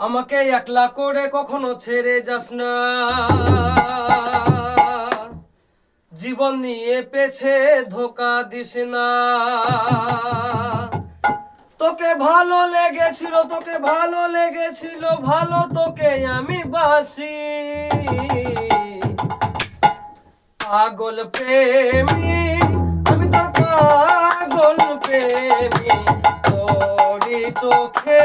আমাকে একলা করে কখনো ছেড়ে যাস না। জীবন নিয়ে পেছে ধোকা দিস না। তোকে ভালো লেগেছিল, তোকে ভালো লেগেছিল, ভালো তোকে আমি বাসি। পাগল প্রেমী, আমি তোর পাগল প্রেমী। তোরই চোখে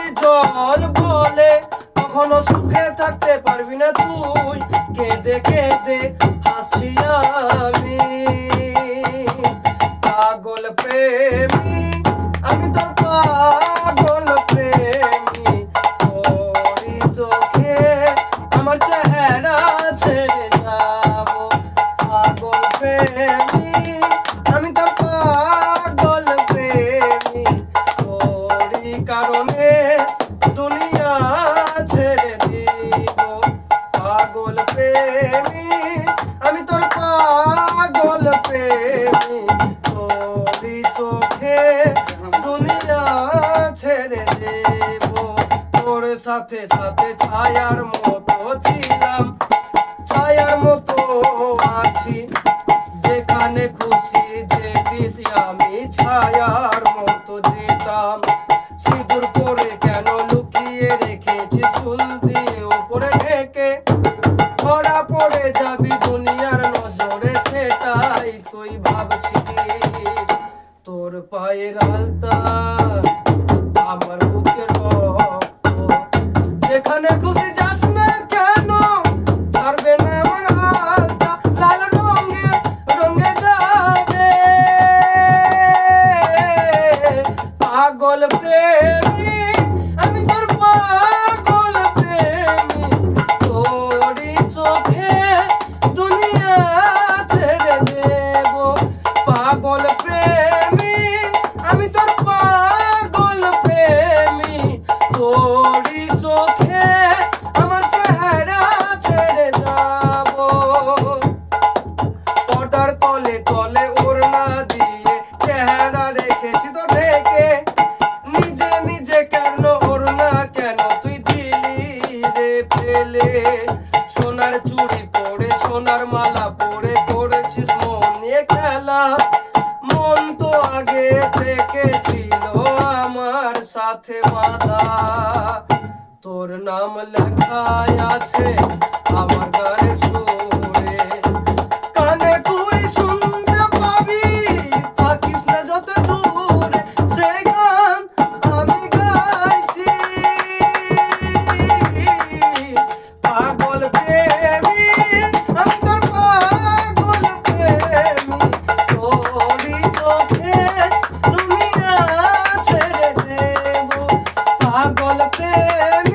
জল বলে কখনো সুখে থাকতে পারবি না তুই। কেঁদে কেঁদে হাসি আমি। দুনিয়া ছেড়ে পাগল প্রেমী, আমি তোর পাগল প্রেমী। চোখে দুনিয়া ছেড়ে দেব। তোর সাথে সাথে ছায়ার মতো ছিলাম। ছায়ার মতো আছি। যেখানে খুশি যেতিস আমি ছায়ার পাগল প্রেমী আমি তোর তোরই চোখে আমার চেহারা ছেড়ে যাব। পর্দার তলে তলে ওড়না দিয়ে চেহারা রেখেছি নাম লেখায় আছে আমার গানের সুরে। কানে তুই শুনতে পাবি, থাকিস না যত দূরে। সে গান আমি গাইছি। পাগল প্রেমী, আমি পাগল প্রেমী। তোরি চোখে দুনিয়া ছেড়ে দেব। পাগল প্রেমী